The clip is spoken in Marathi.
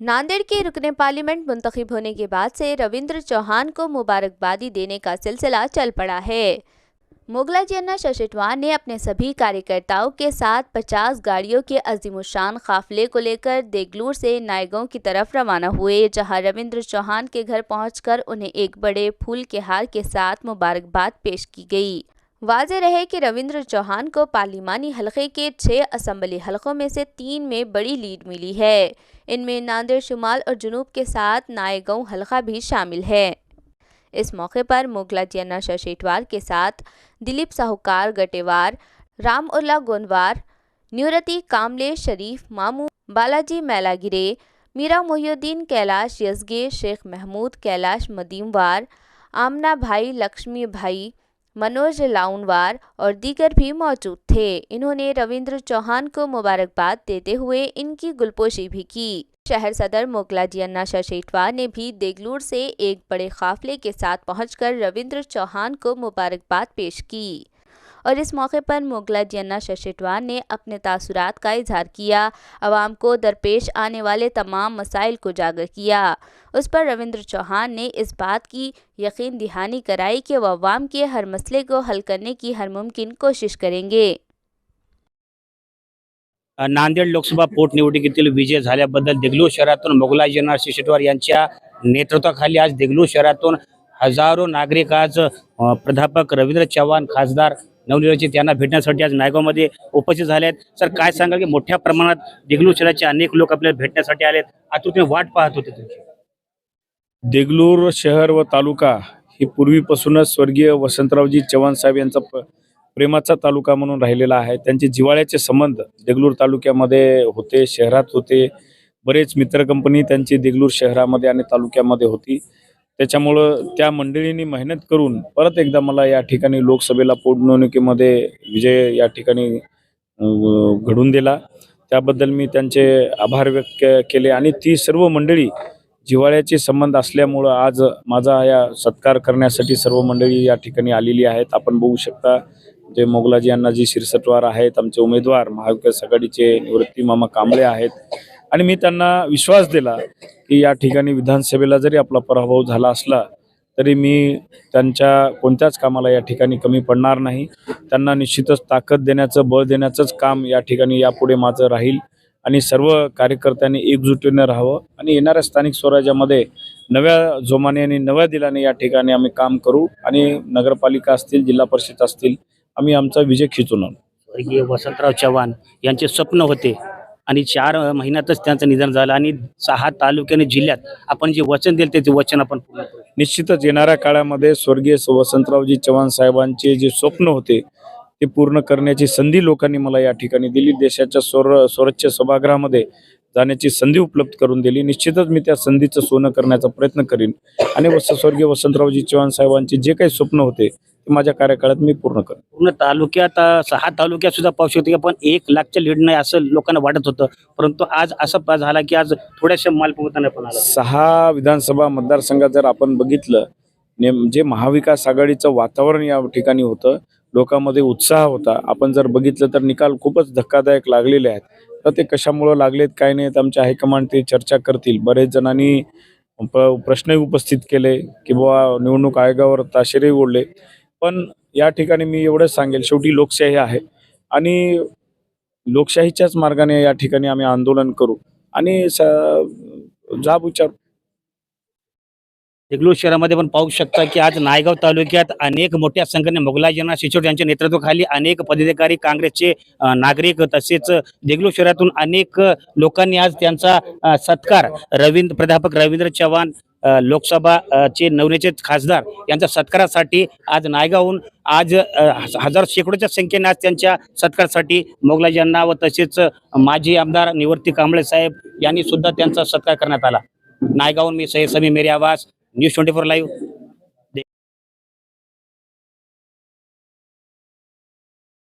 नांदेड़ के रुकने पार्लियामेंट मुंतखब होने के बाद से रविंद्र चौहान को मुबारकबादी देने का सिलसिला चल पड़ा है। मुगला जिन्ना शशिटवार ने अपने सभी कार्यकर्ताओं के साथ 50 गाड़ियों के अजीमुशान काफिले को लेकर देगलूर से नायगांव की तरफ़ रवाना हुए, जहाँ रविंद्र चौहान के घर पहुंचकर उन्हें एक बड़े फूल के हार के साथ मुबारकबाद पेश की गई। वाजे रहे कि रविंद्र चौहान को पार्लिमानी हलके के छः असम्बली हलकों में से तीन में बड़ी लीड मिली है। इनमें नांदेड़ शुमाल और जुनूब के साथ नायगांव हलका भी शामिल है। इस मौके पर मुगला जियाना शशेटवार के साथ दिलीप साहूकार, गटेवार राम उल्ला गोंदवार, न्यूरति कामले, शरीफ, मामू, बालाजी मैलागिरे, मीरा मोहिउद्दीन, कैलाश यजगे शेख महमूद, कैलाश मदीमवार, आमना भाई, लक्ष्मी भाई मनोज लाउनवार और दीगर भी मौजूद थे। इन्होंने रविंद्र चौहान को मुबारकबाद देते हुए इनकी गुलपोशी भी की। शहर सदर मोकलाजी अन्ना शशेटवार ने भी देगलूर से एक बड़े काफिले के साथ पहुंचकर रविंद्र चौहान को मुबारकबाद पेश की। और इस मौके पर मुगला जन्ना शशेटवार ने अपने तासुरात का इजहार किया। आवाम को दरपेश आने वाले तमाम मसाइल को उजागर किया। उस पर रविंद्र चौहान ने इस बात की यकीन दहानी कराई कि वह अवाम के हर मसले को हल करने की हर मुमकिन कोशिश करेंगे। नांदेड लोकसभा पोटनिवडणुकीतील विजय झाल्याबद्दल देगलूर शहरातून मोगलाई जनरल शिशेटवार यांच्या आज देगलूर शहरातून हजारो नागरिक आज प्राध्यापक रवींद्र चव्हाण, खासदार नवनिर्वाचित यांना भेटण्यासाठी आज नायगावमध्ये उपस्थित झाले आहेत सर काय सांगाल की मोठ्या प्रमाणात देगलूर शहराचे अनेक लोक आपल्याला भेटण्यासाठी आलेत. आतुरतेने वाट पाहत होते तुमची. देगलूर शहर व तालुका ही पूर्वीपासूनच स्वर्गीय वसंतरावजी चव्हाण साहेब यांचा प्रेमाचा तालुका म्हणून राहिलेला आहे. त्यांचे जिव्हाळ्याचे संबंध देगलूर तालुक्यामध्ये होते शहरात होते. बरेच मित्र कंपनी त्यांची देगलूर शहरामध्ये आणि तालुक्यामध्ये होती. त्याच्यामुळं त्या मंडळींनी मेहनत करून परत एकदा मला या ठिकाणी लोकसभेला पोटनिवडणुकीमध्ये विजय या ठिकाणी घडून दिला. त्याबद्दल मी त्यांचे आभार व्यक्त केले आणि ती सर्व मंडळी जिव्हाळ्याचे संबंध असल्यामुळं आज माझा या सत्कार करण्यासाठी सर्व मंडळी या ठिकाणी आलेली आहेत. आपण बघू शकता जे मोगलाजी यांना जी शिरसटवार आहेत आमचे उमेदवार महाविकास आघाडीचे निवृत्ती मामा कांबळे आहेत. आणि मी त्यांना विश्वास दिला की या ठिकाणी विधानसभेला जरी आपला पराभव झाला असला तरी मी त्यांच्या कोणत्याच कामाला या ठिकाणी कमी पडणार नाही. त्यांना निश्चितच ताकद देण्याचं बळ देण्याचंच काम या ठिकाणी यापुढे माझं राहील. आणि सर्व कार्यकर्त्यांनी एकजुटीने राहावं. आणि येणाऱ्या स्थानिक स्वराज्यामध्ये नव्या जोमाने आणि नव्या दिलाने या ठिकाणी आम्ही काम करू. आणि नगरपालिका असतील जिल्हा परिषद असतील आम्ही आमचा विजय खिचून आणू. वसंतराव चव्हाण यांचे स्वप्न होते. आणि चार महिन्यातच त्यांचं निधन झालं आणि सहा तालुक्याने जिल्ह्यात आपण जे वचन दिले त्याचे वचन आपण पूर्ण करू. निश्चितच येणाऱ्या काळामध्ये स्वर्गीय वसंतरावजी चव्हाण साहेबांचे जे स्वप्न होते ते पूर्ण करण्याची संधी लोकांनी मला या ठिकाणी दिली. देशाच्या स्वर स्वच्छ सभागृहामध्ये जाण्याची संधी उपलब्ध करून दिली. निश्चितच मी त्या संधीचं सोनं करण्याचा प्रयत्न करीन. आणि स्वर्गीय वसंतरावजी चव्हाण साहेबांचे जे काही स्वप्न होते ते माझ्या कार्यकाळात मी पूर्ण करेन. पूर्ण तालुक्यात सहा तालुक्यात सुद्धा पाहू शकतो की आपण एक लाखच्या लीड नाही असं लोकांना वाटत होतं. परंतु आज असं झाला की आज थोड्याशा मालपूर्वताने पण आला. सहा विधानसभा मतदारसंघात जर आपण बघितलं नेम जे महाविकास आघाडीचं वातावरण या ठिकाणी होतं लोकांमध्ये उत्साह होता. आपण जर बघितलं तर निकाल खूपच धक्कादायक लागलेले आहेत. तर ते कशामुळं लागलेत काय नाहीत आमच्या हायकमांड ते चर्चा करतील. बरेच जणांनी प्रश्नही उपस्थित केले की बाबा निवडणूक आयोगावर ताशेरही ओढले. पण या ठिकाणी मी एवढंच सांगेल शेवटी लोकशाही आहे. आणि लोकशाहीच्याच मार्गाने या ठिकाणी आम्ही आंदोलन करू. आणि स- जाब विचारू. देगलूर शहरामध्ये पण पाहू शकता की आज नायगाव तालुक्यात अनेक मोठ्या संघटना मोगलाजींना शिचोट यांच्या नेतृत्वाखाली अनेक पदाधिकारी काँग्रेसचे नागरिक तसेच देगलूर शहरातून अनेक लोकांनी आज त्यांचा सत्कार रवींद्र प्राध्यापक रवींद्र चव्हाण लोकसभा चे नवनिर्वाचित खासदार यांच्या सत्कारासाठी आज नायगावहून आज हजार शेकडोच्या संख्येने आज त्यांच्या सत्कारासाठी मोगलाजी यांना व तसेच माजी आमदार निवर्ती कांबळे साहेब यांनी सुद्धा त्यांचा सत्कार करण्यात आला. नायगावहून मी सही समी मेरी आवाज न्यूज ट्वेंटी फोर लाईव्ह